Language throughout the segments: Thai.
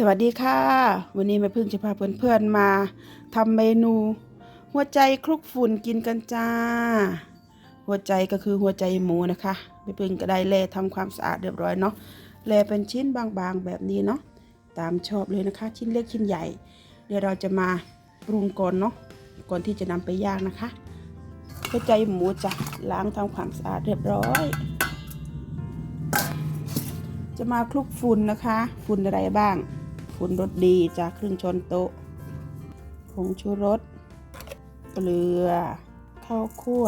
สวัสดีค่ะ วันนี้แม่พึ่งจะพาเพื่อนๆมาทำเมนู หัวใจคลุกฝุ่นกินกันจ้า หัวใจก็คือหัวใจหมูนะคะแม่พึ่งก็ได้แล่ทำความสะอาดเรียบร้อยเนาะแล่เป็นชิ้นบางๆแบบนี้เนาะตามชอบเลยนะคะ ชิ้นเล็กชิ้นใหญ่ เดี๋ยวเราจะมาปรุงก่อนเนาะก่อนที่จะนำไปย่างนะคะ หัวใจหมูจะล้างทำความสะอาดเรียบร้อย จะมาคลุกฝุ่นนะคะ ฝุ่นอะไรบ้าง ฝุ่นรสดีจากครึ่งช้อนโต๊ะผงชูรส เกลือ ข้าวคั่ว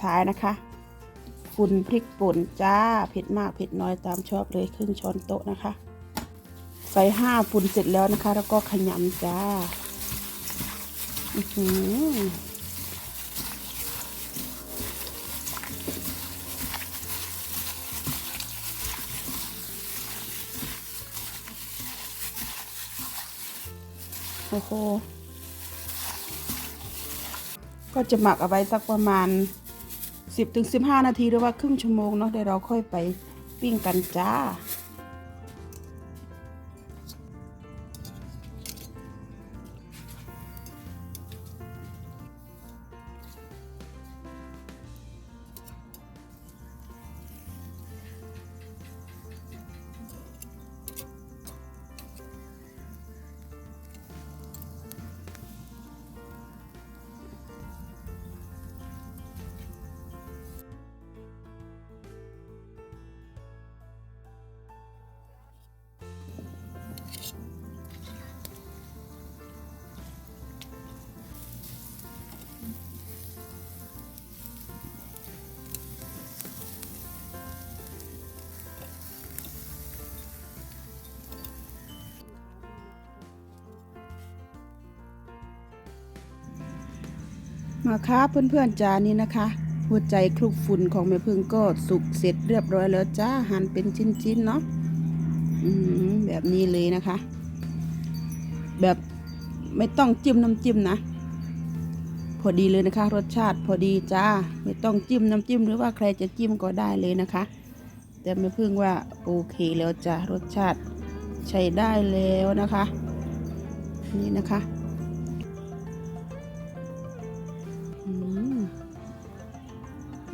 ท้ายนะคะ ฝุ่นพริกป่นจ้า เผ็ดมากเผ็ดน้อยตามชอบเลยครึ่งช้อนโต๊ะนะคะ ใส่ห้าฝุ่นเสร็จแล้วนะคะ แล้วก็ขยำจ้า อือหือ โอ้โหก็จะหมักเอาไว้สักประมาณ 10-15 นาทีหรือว่าครึ่งชั่วโมงเนาะเดี๋ยวเราค่อยไปปิ้งกันจ้า มาครับเพื่อนๆจานี่นะคะ หัวใจคลุกฝุ่นของแม่พึ่งก็สุกเสร็จเรียบร้อยแล้วจ้าหั่นเป็นชิ้นๆเนาะแบบนี้เลยนะคะ แบบไม่ต้องจิ้มน้ำจิ้มนะ พอดีเลยนะคะ รสชาติพอดีจ้า ไม่ต้องจิ้มน้ำจิ้มหรือว่าใครจะจิ้มก็ได้เลยนะคะ แต่แม่พึ่งว่าโอเคแล้วจ้ารสชาติใช้ได้แล้วนะคะ นี่นะคะ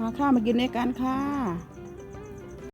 มาค่ะมากินด้วยกันค่ะ